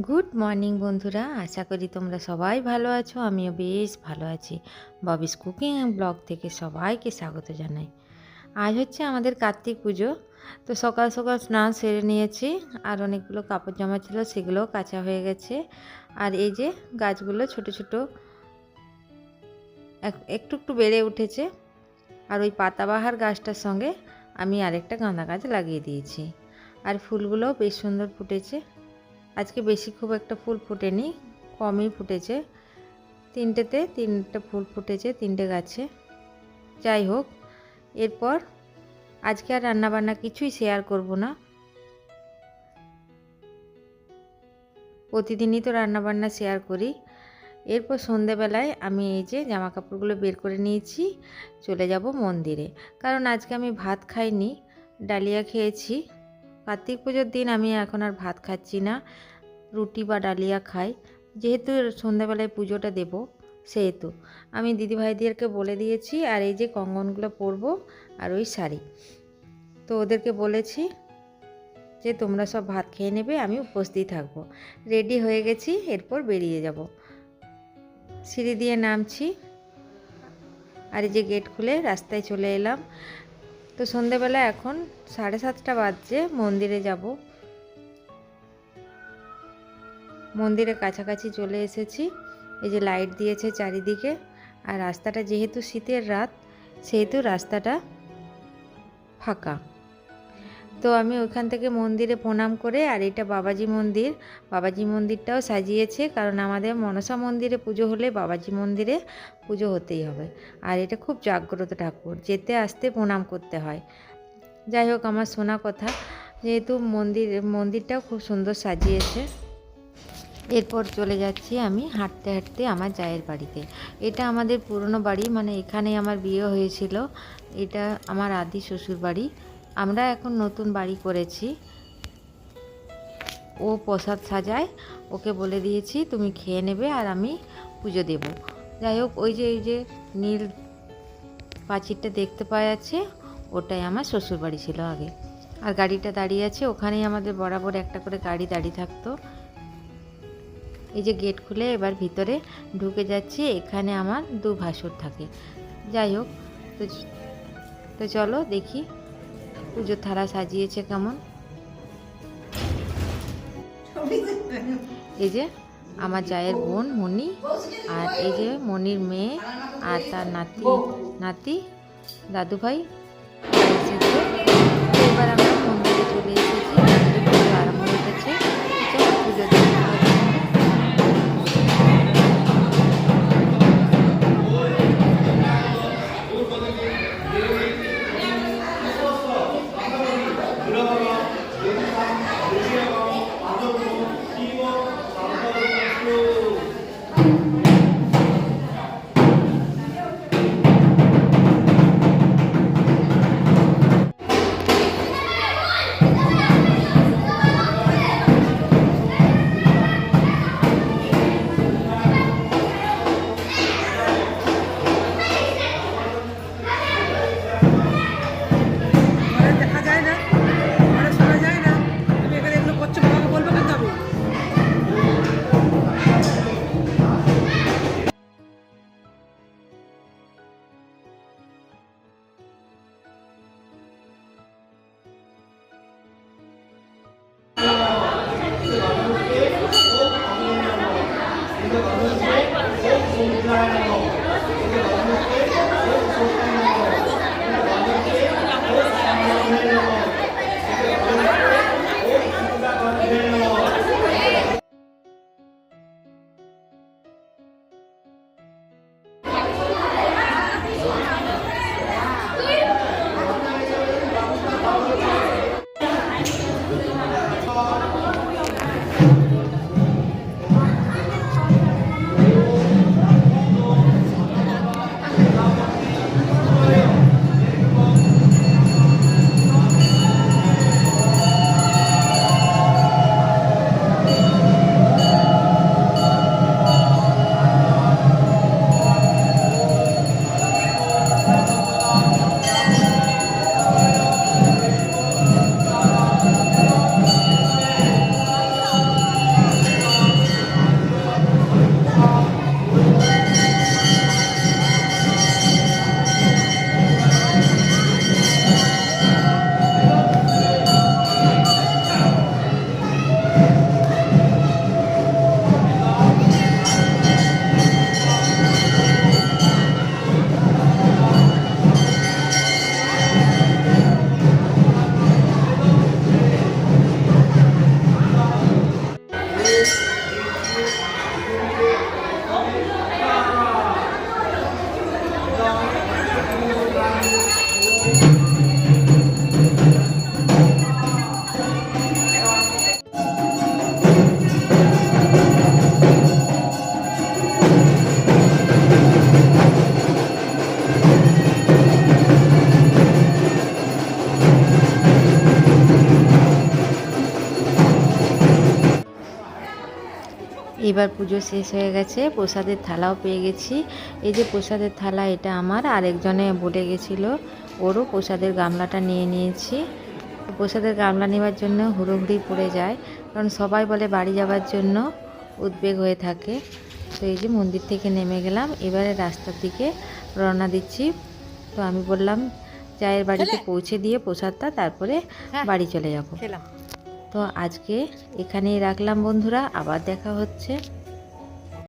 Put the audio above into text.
Good morning বন্ধুরা। আশা করি তোমরা সবাই ভালো আছো, আমিও বেশ ভালো আছি। ববিস কুকিং ব্লগ থেকে সবাইকে স্বাগত জানাই। আজ হচ্ছে আমাদের কার্তিক পুজো। তো সকাল সকাল স্নান সেরে নিয়েছি, আর অনেকগুলো কাপড় জামা ছিল, সেগুলোও কাঁচা হয়ে গেছে। আর এই যে গাছগুলো ছোট ছোট, এক- একটু একটু বেড়ে উঠেছে। আর ওই পাতাবাহার গাছটার সঙ্গে আমি আরেকটা গাঁদা গাছ লাগিয়ে দিয়েছি। আর ফুলগুলোও বেশ সুন্দর ফুটেছে। আজকে বেশি খুব একটা ফুল ফোটেনি, কমই ফুটেছে। তিনটেতে তিনটে ফুল ফুটেছে, তিনটে গাছে। যাই হোক, এরপর আজকে আর রান্নাবান্না কিছুই শেয়ার করব না। প্রতিদিনই তো রান্নাবান্না শেয়ার করি। এরপর সন্ধেবেলায় আমি এই যে জামা কাপড়গুলো বের করে নিয়েছি, চলে যাব মন্দিরে। কারণ আজকে আমি ভাত খাইনি, ডালিয়া খেয়েছি। কার্তিক পুজোর দিন আমি এখন আর ভাত খাচ্ছি না, রুটি বা ডালিয়া খাই। যেহেতু সন্ধ্যাবেলায় পুজোটা দেব, সেহেতু। আমি দিদিভাইদেরকে বলে দিয়েছি, আর এই যে কঙ্গনগুলো পরবো আর ওই শাড়ি। তো ওদেরকে বলেছি যে তোমরা সব ভাত খেয়ে নেবে, আমি উপস্থিত থাকব। রেডি হয়ে গেছি, এরপর বেরিয়ে যাব। সিঁড়ি দিয়ে নামছি। আর এই যে গেট খুলে রাস্তায় চলে এলাম। তো সন্ধেবেলা এখন সাড়ে সাতটা বাজছে, মন্দিরে যাব। মন্দিরের কাছাকাছি চলে এসেছি। এই যে লাইট দিয়েছে চারিদিকে, আর রাস্তাটা যেহেতু শীতের রাত, সেহেতু রাস্তাটা ফাঁকা। তো আমি ওখান থেকে মন্দিরে প্রণাম করে আর এটা বাবাজি মন্দির। বাবাজি মন্দিরটাও সাজিয়েছে কারণ আমাদের মনসা মন্দিরে পুজো হলে বাবাজি মন্দিরে পুজো হতেই হবে। আর এটা খুব জাগ্রত ঠাকুর, যেতে আসতে প্রণাম করতে হয়। যাই হোক, আমার শোনা কথা, যেহেতু মন্দির, মন্দিরটাও খুব সুন্দর সাজিয়েছে। এরপর চলে যাচ্ছি আমি হাঁটতে হাঁটতে আমার জায়ের বাড়িতে। এটা আমাদের পুরনো বাড়ি মানে এখানে আমার বিয়ে হয়েছিল। এটা আমার আদি শ্বশুর বাড়ি আমরা এখন নতুন বাড়ি করেছি। ও প্রসাদ সাজায়, ওকে বলে দিয়েছি, তুমি খেয়ে নেবে আর আমি পুজো দেব। যাই হোক, ওই যে, এই যে নীল পাঁচিরটা দেখতে পাওয়া যাচ্ছে, ওটাই আমার শ্বশুর বাড়ি ছিল আগে। আর গাড়িটা দাঁড়িয়ে আছে, ওখানেই আমাদের বরাবর একটা করে গাড়ি দাঁড়িয়ে থাকতো। এই যে গেট খুলে এবার ভিতরে ঢুকে যাচ্ছি, এখানে আমার দু ভাসুর থাকে। যাই হোক, তো তো চলো দেখি। পুজোর থালা সাজিয়েছে কেমন? এই যে আমার জায়ের বোন মণি আর এই যে মণির মেয়ে আর তার নাতি নাতি দাদু ভাই এবার আমরা মন্দিরে চলে এসেছি। এবার পুজো শেষ হয়ে গেছে প্রসাদের থালাও পেয়ে গেছি। এই যে প্রসাদের থালা এটা আমার আরেকজনে বলে গেছিল ওরও প্রসাদের গামলাটা নিয়ে নিয়েছি। প্রসাদের গামলা নেওয়ার জন্য হুড়োহুড়ি পড়ে যায় কারণ সবাই বলে বাড়ি যাওয়ার জন্য উদ্বেগ হয়ে থাকে। তো এই যে মন্দির থেকে নেমে গেলাম এবারে রাস্তার দিকে রওনা দিচ্ছি। তো আমি বললাম চায়ের বাড়িতে পৌঁছে দিয়ে প্রসাদটা তারপরে বাড়ি চলে যাব। তো আজকে এখানেই রাখলাম বন্ধুরা আবার দেখা হচ্ছে।